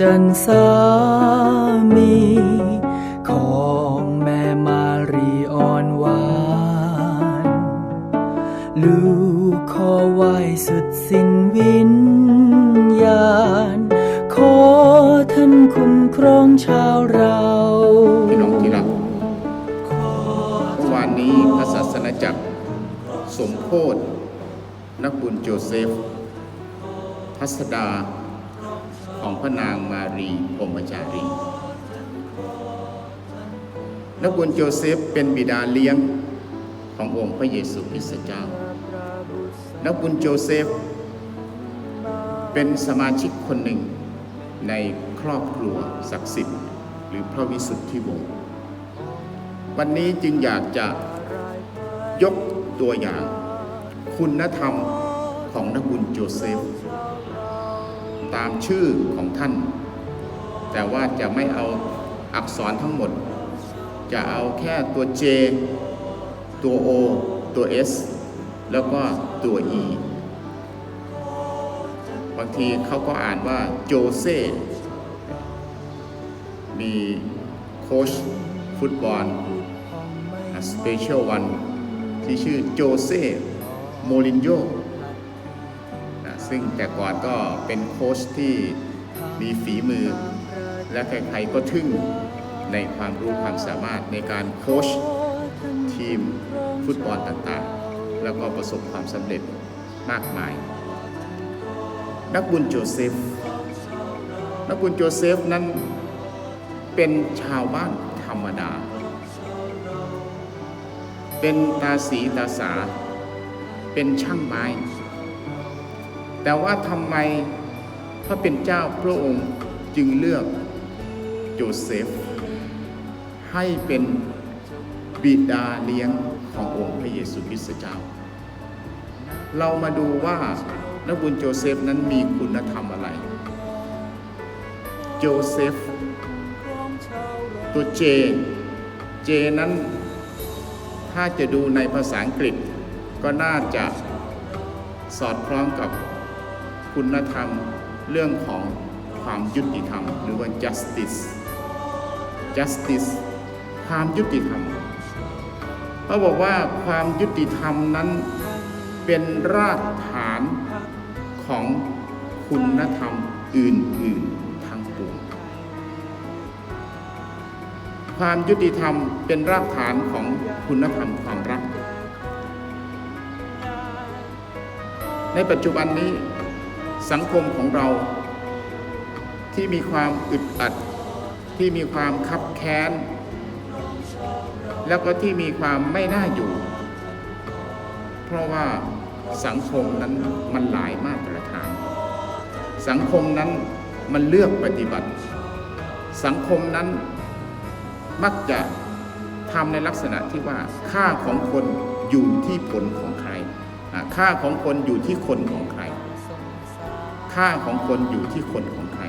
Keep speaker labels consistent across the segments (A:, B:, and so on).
A: จันสามี ของแม่มารีอ่อนหวาน ลูกขอไหว้สุดสิ้นวิญญาณ ขอท่านคุ้มครองชาวเรา
B: พี่น้องที่รักเมื่อวานนี้พระศาสนาจักรสมโพธนักบุญโจเซฟพัสดา ของพระนางมารีพรมจารีนักบุญโจเซฟเป็นบิดาเลี้ยงขององค์พระเยซูคริสต์เจ้า นักบุญโจเซฟ เป็นสมาชิกคนหนึ่งในครอบครัวศักดิ์สิทธิ์ หรือพระวิสุทธิวงศ์ วันนี้จึงอยากจะยกตัวอย่าง คุณธรรมของนักบุญโจเซฟ ตามชื่อของท่าน แต่ว่าจะไม่เอาอักษรทั้งหมด จะเอาแค่ตัว J ตัว O ตัว S แล้วก็ตัว E บางทีเขาก็อ่านว่าโจเซมีโค้ชฟุตบอลสเปเชียลวันที่ชื่อโจเซโมลินโย ซึ่งแต่ก่อนก็เป็นโค้ชที่มีฝีมือ และใครๆก็ทึ่งในความรู้ความสามารถในการโค้ชทีมฟุตบอลต่างๆ แล้วก็ประสบความสำเร็จมากมาย นักบุญโจเซฟ นักบุญโจเซฟนั้นเป็นชาวบ้านธรรมดา เป็นตาสีตาสา เป็นช่างไม้ แต่ว่าทำไมพระเป็นเจ้าพระองค์จึงเลือกโจเซฟ ให้เป็นบิดาเลี้ยงขององค์พระเยซูคริสต์เจ้า เรามาดูว่านักบุญโจเซฟนั้นมีคุณธรรมอะไร โจเซฟ ตัวเจ เจนั้นถ้าจะดูในภาษาอังกฤษก็น่าจะสอดคล้องกับ คุณธรรม เรื่องของความยุติธรรม หรือว่า justice justice ความยุติธรรมเขาบอกว่าความยุติธรรมนั้นเป็นรากฐานของคุณธรรมอื่นๆทั้งปวงความยุติธรรมเป็นรากฐานของคุณธรรมความรัก ในปัจจุบันนี้ สังคมของเราที่มีความอึดอัด ที่มีความคับแค้น แล้วก็ที่มีความไม่น่าอยู่ เพราะว่าสังคมนั้นมันหลายมาตรฐาน สังคมนั้นมันเลือกปฏิบัติ สังคมนั้นมักจะทำในลักษณะที่ว่าค่าของคนอยู่ที่ผลของใครค่าของคนอยู่ที่คนของใค่าของคนอยู่ที่คนของใคร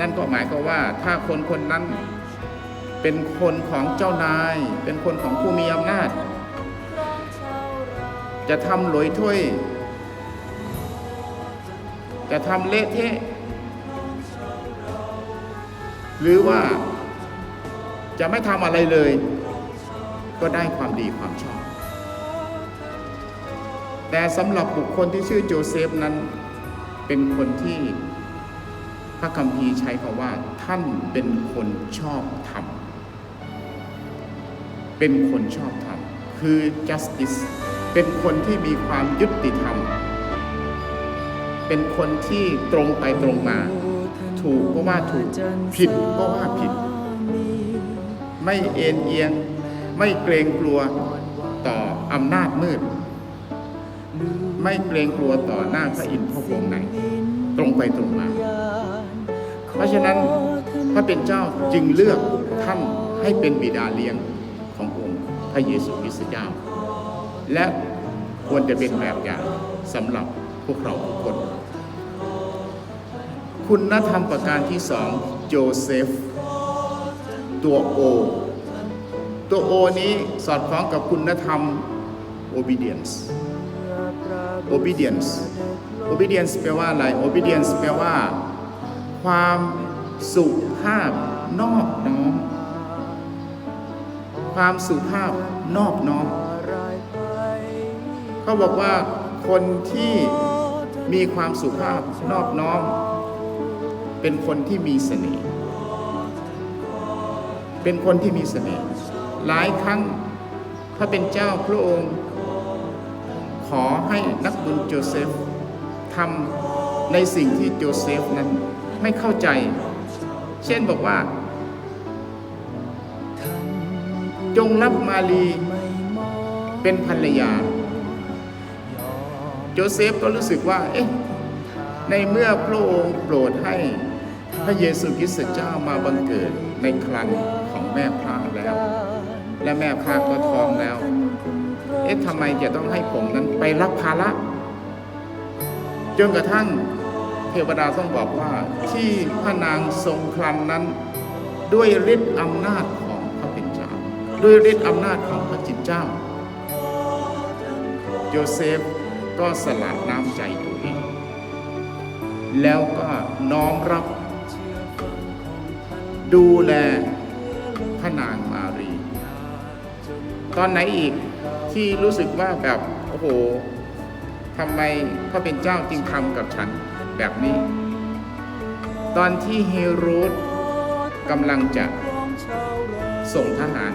B: นั่นก็หมายก็ว่าถ้าคนคนนั้นเป็นคนของเจ้านาย เป็นคนของผู้มีอำนาจ จะทำหลอยถ้วย จะทำเละเทะ หรือว่าจะไม่ทำอะไรเลย ก็ได้ความดีความชอบ แต่สำหรับบุคคลที่ชื่อโจเซฟนั้น เป็นคนที่พระคัมภีร์ใช้คำว่า ท่านเป็นคนชอบธรรม เป็นคนชอบธรรม คือ justice เป็นคนที่มีความยุติธรรม เป็นคนที่ตรงไปตรงมา ถูกก็ว่าถูก ผิดก็ว่าผิด ไม่เอ็นเอียง ไม่เกรงกลัวต่ออำนาจมืด ไม่เกรงกลัวต่อหน้าพระอินทร์พระวงศ์ไหน ตรงไปตรงมา เพราะฉะนั้นพระเป็นเจ้าจึงเลือกท่านให้เป็นบิดาเลี้ยงขององค์พระเยซูคริสต์เจ้า และควรจะเป็นแบบอย่างสำหรับพวกเราทุกคน คุณธรรมประการที่สองโจเซฟ ตัวโอ ตัวโอนี้สอดคล้องกับคุณธรรม obedience obedience obedience แปลว่าอะไร obedience แปลว่า ความสุภาพนอบน้อม ความสุภาพนอบน้อมเขาบอกว่าคนที่มีความสุภาพนอบน้อม เป็นคนที่มีเสน่ห์เป็นคนที่มีเสน่ห์หลายครั้งถ้าเป็นเจ้าพระองค์ ขอให้นักบุญโจเซฟทำในสิ่งที่โจเซฟนั้นไม่เข้าใจ เช่นบอกว่า จงรับมาลีเป็นภรรยา โจเซฟก็รู้สึกว่า เอ๊ะ ในเมื่อพระองค์โปรดให้พระเยซูคริสต์เจ้ามาบังเกิดในครันของแม่พระแล้ว และแม่พระก็ท้องแล้ว เอ๊ะทำไมจะต้องให้ผมนั้นไปรับภาระจนกระทั่งเทวดาต้องบอกว่าที่พระนางทรงครันนั้น ด้วยฤทธิ์อำนาจของพระเป็นเจ้า ด้วยฤทธิ์อำนาจของพระจิตเจ้า โยเซฟก็สละน้ำใจตัวเองแล้วก็น้อมรับ ดูแลพระนางมารี ตอนไหนอีก ที่รู้สึกว่าแบบโอ้โหทำไมพระเป็นเจ้าจึงทำกับฉันแบบนี้ ตอนที่เฮโรดกำลังจะส่งทหาร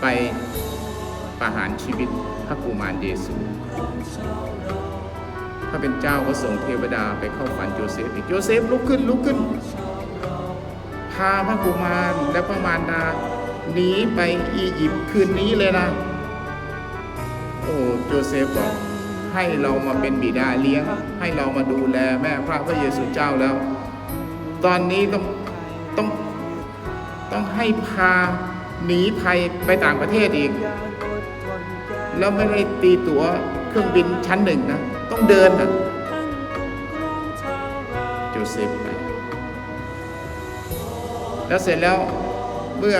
B: ไปประหารชีวิตพระกุมารเยซูพระเป็นเจ้าก็ส่งเทวดาไปเข้าฝันโยเซฟอีกโยเซฟลุกขึ้นลุกขึ้น พาพระกุมารและพระมารดาหนีไปอียิปต์คืนนี้เลยนะ โอ้โจเซฟบอกให้เรามาเป็นบิดาเลี้ยง ให้เรามาดูแลแม่พระพระเยซูเจ้าแล้ว ตอนนี้ต้องต้องต้องให้พาหนีภัยไปต่างประเทศอีก แล้วไม่ได้ตีตั๋วเครื่องบินชั้นหนึ่งนะ ต้องเดินนะโจเซฟไปแล้วเสร็จแล้วเมื่อ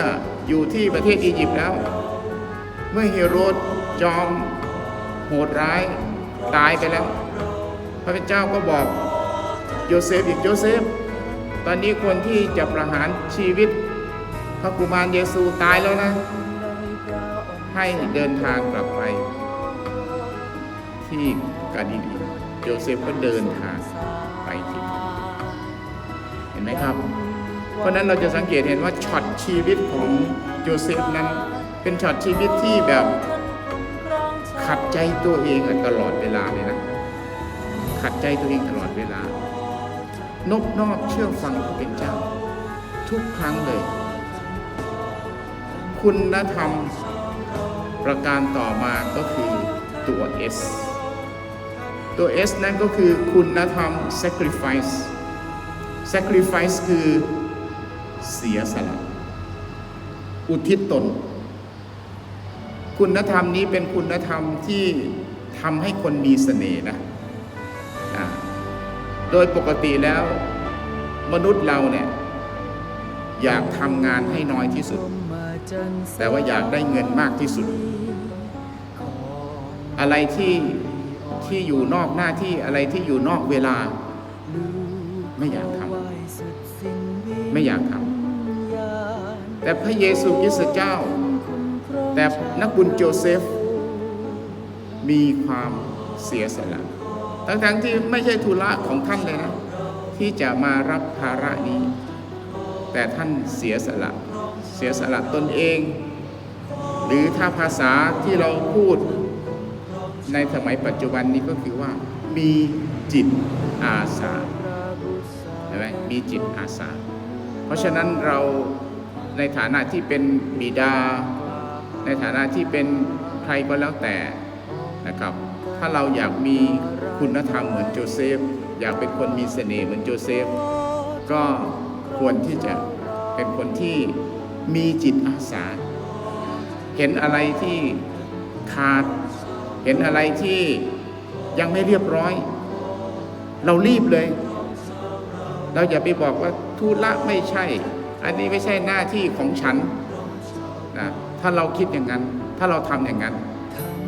B: อยู่ที่ประเทศอียิปต์แล้ว เมื่อเฮโรด จอมโหดร้ายตายไปแล้ว พระเจ้าก็บอกโยเซฟอีกโยเซฟ ตอนนี้คนที่จะประหารชีวิต พระกุมารเยซูตายแล้วนะ ให้เดินทางกลับไป ที่กาลิลีโยเซฟก็เดินทางไปที่เห็นไหมครับ เพราะนั้นเราจะสังเกตเห็นว่าช็อตชีวิตของโยเซฟนั้น เป็นช็อตชีวิตที่แบบ ขัดใจตัวเองตลอดเวลาเลยนะขัดใจตัวเองตลอดเวลานบนอบเชื่อฟังพระเป็นเจ้า ทุกครั้งเลย คุณธรรมประการต่อมาก็คือตัว S ตัว S นั่นก็คือคุณธรรม sacrifice sacrifice คือเสียสละ อุทิศตน คุณธรรมนี้เป็นคุณธรรมที่ทำให้คนมีเสน่ห์นะโดยปกติแล้วมนุษย์เราเนี่ยอยากทำงานให้น้อยที่สุด แต่ว่าอยากได้เงินมากที่สุด อะไรที่ที่อยู่นอกหน้าที่อะไรที่อยู่นอกเวลา ไม่อยากทำไม่อยากทำแต่พระเยซูคริสต์เจ้า แต่นักบุญโจเซฟ มีความเสียสละ ทั้งๆที่ไม่ใช่ธุระของท่านเลยนะ ที่จะมารับภาระนี้ แต่ท่านเสียสละ เสียสละตนเอง หรือถ้าภาษาที่เราพูดในสมัยปัจจุบันนี้ก็คือว่า มีจิตอาสาใช่ไหมมีจิตอาสา เพราะฉะนั้นเราในฐานะที่เป็นบิดา ในฐานะที่เป็นใครก็แล้วแต่นะครับ ถ้าเราอยากมีคุณธรรมเหมือนโจเซฟ อยากเป็นคนมีเสน่ห์เหมือนโจเซฟ ก็ควรที่จะเป็นคนที่มีจิตอาสา เห็นอะไรที่ขาด เห็นอะไรที่ยังไม่เรียบร้อย เรารีบเลย เราอย่าไปบอกว่าธุระไม่ใช่ อันนี้ไม่ใช่หน้าที่ของฉันนะ ถ้าเราคิดอย่างนั้น ถ้าเราทำอย่างนั้น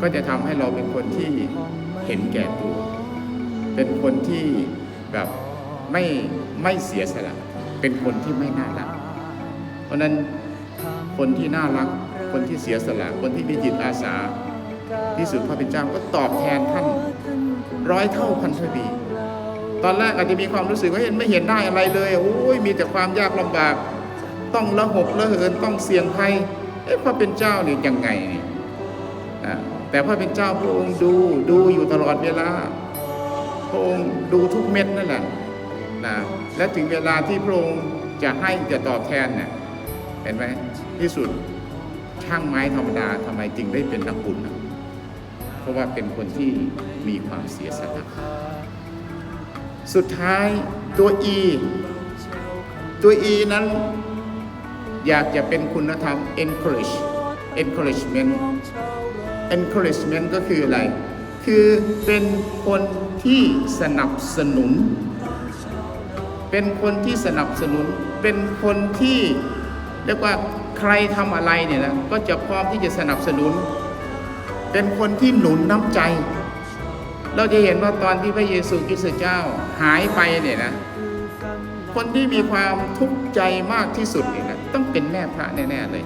B: ก็จะทำให้เราเป็นคนที่เห็นแก่ตัว เป็นคนที่แบบไม่ไม่เสียสละเป็นคนที่ไม่น่ารัก เพราะนั้นคนที่น่ารัก คนที่เสียสละ คนที่มีจิตอาสา ที่สุดพระเป็นเจ้าก็ตอบแทนท่านร้อยเท่าพันเท่าดีตอนแรกอาจจะมีความรู้สึกว่าเห็นไม่เห็นได้อะไรเลยโอ้ยมีแต่ความยากลำบาก ต้องละหกละเหินต้องเสี่ยงภัย เอ๊ะพระเป็นเจ้านี่ยังไงนี่แต่พระเป็นเจ้าพระองค์ดูดูอยู่ตลอดเวลาพระองค์ดูทุกเม็ดนั่นแหละนะและถึงเวลาที่พระองค์จะให้จะตอบแทนเนี่ยเห็นไหมที่สุดช่างไม้ธรรมดาทำไมจึงได้เป็นนักบุญนะเพราะว่าเป็นคนที่มีความเสียสละสุดท้ายตัว E ตัว E นั้น อยากจะเป็นคุณธรรม encourage encouragement encouragement ก็คืออะไร คือเป็นคนที่สนับสนุน เป็นคนที่สนับสนุน เป็นคนที่เรียกว่าใครทำอะไรเนี่ยนะ ก็จะพร้อมที่จะสนับสนุน เป็นคนที่หนุนน้ำใจ เราจะเห็นว่าตอนที่พระเยซูคริสต์เจ้าหายไปเนี่ยนะ คนที่มีความทุกข์ใจมากที่สุดเนี่ย ต้องเป็นแม่พระแน่ๆเลย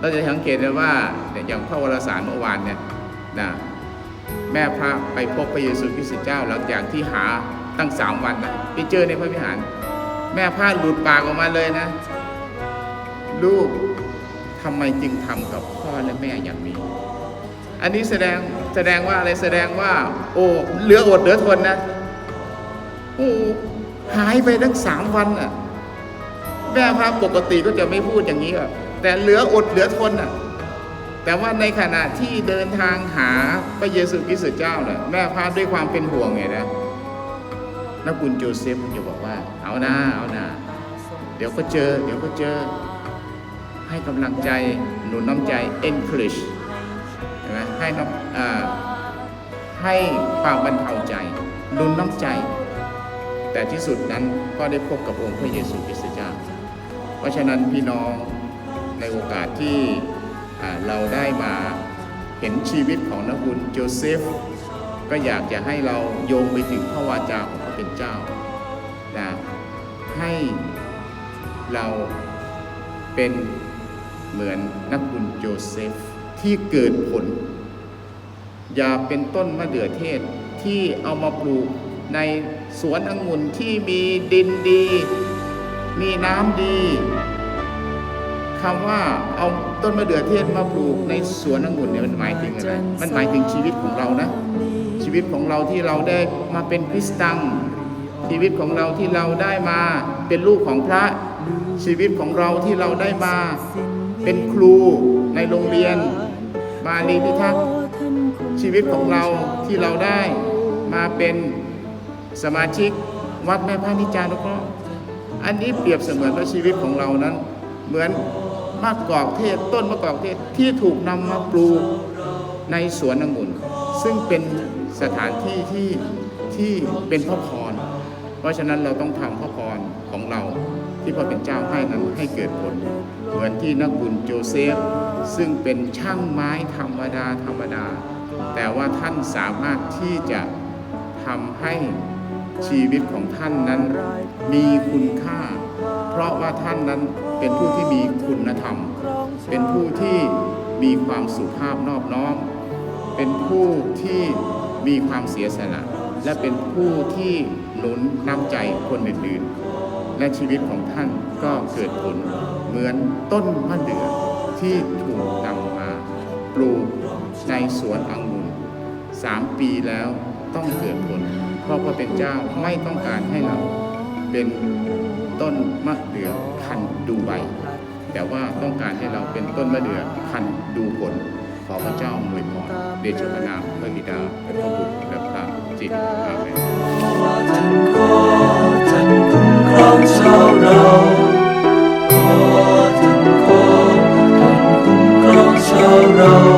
B: เราจะสังเกตเลยว่าอย่างพระวรสารเมื่อวานเนี่ยนะแม่พระไปพบพระเยซูคริสต์เจ้าหลังจากที่หาตั้งสามวันนะไปเจอในพระวิหาร แม่พระหลุดปากออกมาเลยนะลูกทำไมจึงทำกับพ่อและแม่อย่างนี้ อันนี้แสดงแสดงว่าอะไรแสดงว่า โอ้เหลืออดเหลือทนนะโอ้หายไปทั้งสามวันอะ แม่พระปกติก็จะไม่พูดอย่างนี้อะแต่เหลืออดเหลือทนอะแต่ว่าในขณะที่เดินทางหาพระเยซูคริสต์เจ้าเนี่ยแม่พระด้วยความเป็นห่วงไงนะนักบุญโจเซฟจะบอกว่า เอานะเอานะเดี๋ยวก็เจอ เดี๋ยวก็เจอ ให้กำลังใจหนุนน้ำใจ encourage เห็นไหมให้น้ำอ่าให้ความบรรเทาใจหนุนน้ำใจ แต่ที่สุดนั้นก็ได้พบกับองค์พระเยซูคริสต์เจ้า ราะฉะนั้นพี่น้องในโอกาสที่เราได้มาเห็นชีวิตของนักบุญโจเซฟก็อยากจะให้เราโยงไปถึงพระวาจาของพระเป็นเจ้านะให้เราเป็นเหมือนนักบุญโจเซฟที่เกิดผล อย่าเป็นต้นมะเดื่อเทศที่เอามาปลูกในสวนองุ่นที่มีดินดี มีน้ำดีคำว่าเอาต้นมะเดื่อเทศมาปลูกในสวนองุ่นเนี่ยมันหมายถึงอะไร มันหมายถึงชีวิตของเรานะ ชีวิตของเราที่เราได้มาเป็นคริสตัง ชีวิตของเราที่เราได้มาเป็นลูกของพระ ชีวิตของเราที่เราได้มาเป็นครูในโรงเรียน มาลีพิทักษ์ชีวิตของเราที่เราได้มาเป็นสมาชิกวัดแม่พระนิจานุเคราะห์ อันนี้เปรียบเสมือนว่าชีวิตของเรานั้น เหมือนมะกอกเทศต้นมะกอกเทศที่ถูกนำมาปลูกในสวนองุ่น ซึ่งเป็นสถานที่ที่ที่เป็นพระพร เพราะฉะนั้นเราต้องทำพระพรของเราที่พระเป็นเจ้าให้นั้นให้เกิดผล เหมือนที่นักบุญโจเซฟ ซึ่งเป็นช่างไม้ธรรมดาธรรมดา แต่ว่าท่านสามารถที่จะทำให้ ชีวิตของท่านนั้นมีคุณค่า เพราะว่าท่านนั้นเป็นผู้ที่มีคุณธรรม เป็นผู้ที่มีความสุภาพนอบน้อม เป็นผู้ที่มีความเสียสละ และเป็นผู้ที่หนุนน้ำใจคนอื่นๆ และชีวิตของท่านก็เกิดผลเหมือนต้นมะเดื่อที่ถูกนำมาปลูกในสวนองุ่นสามปีแล้วต้องเกิดผล พราะพระเป็นเจ้าไม่ต้องการให้เราเป็นต้นมะเดื่อคันดูใบ แต่ว่าต้องการให้เราเป็นต้นมะเดื่อคันดูผล ขอพระเจ้าอวยพรเดชพระนามพระบิดาและพระบุตรและพระจิตอาเมนเราขอ
A: ท่านคุ้มครองชาวเรา